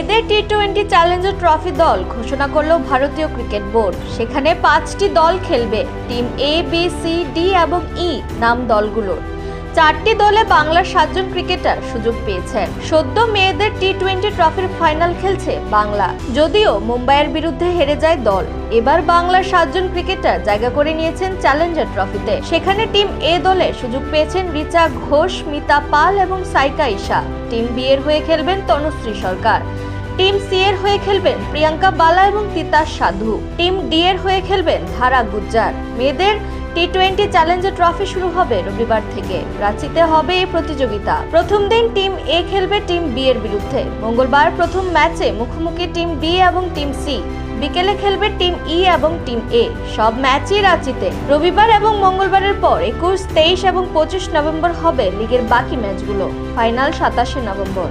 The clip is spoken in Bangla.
মেয়েদের টি টোয়েন্টি চ্যালেঞ্জার ট্রফি দল ঘোষণা করল ভারতীয় ক্রিকেট বোর্ড সেখানে পাঁচটি দল খেলবে team A B C D এবং ই নাম দলগুলোর। চারটি দলে বাংলার সাতজন ক্রিকেটার সুযোগ পেয়েছেন। সদ্য মেয়েদের টি টোয়েন্টি ট্রফির ফাইনাল খেলছে বাংলা। যদিও মুম্বাইয়ের বিরুদ্ধে হেরে যায় দল। এবার বাংলার সাতজন ক্রিকেটার জায়গা করে নিয়েছেন চ্যালেঞ্জার ট্রফিতে সেখানে টিম এ দলে সুযোগ পেয়েছেন রিচা ঘোষ, মিতা পাল এবং সাইকা ইশা টিম বি এর হয়ে খেলবেন তনুশ্রী সরকার। টিম সি এর হয়ে খেলবেন প্রিয়াঙ্কা বালা এবং তিতাস সাধু। টিম ডি এর হয়ে খেলবেন ধারা গুজ্জার। মেয়েদের টি টোয়েন্টি চ্যালেঞ্জার ট্রফি শুরু হবে রবিবার থেকে। রাঁচিতে হবে এই প্রতিযোগিতা। প্রথম দিন টিম এ খেলবে টিম বি এর বিরুদ্ধে। মঙ্গলবার প্রথম ম্যাচে মুখোমুখি টিম বি এবং টিম সি। বিকেলে খেলবে টিম ই এবং টিম এ। সব ম্যাচই রাঁচিতে। রবিবার এবং মঙ্গলবারের পর একুশ, তেইশ এবং পঁচিশ নভেম্বর হবে লিগের বাকি ম্যাচগুলো। ফাইনাল সাতাশে নভেম্বর।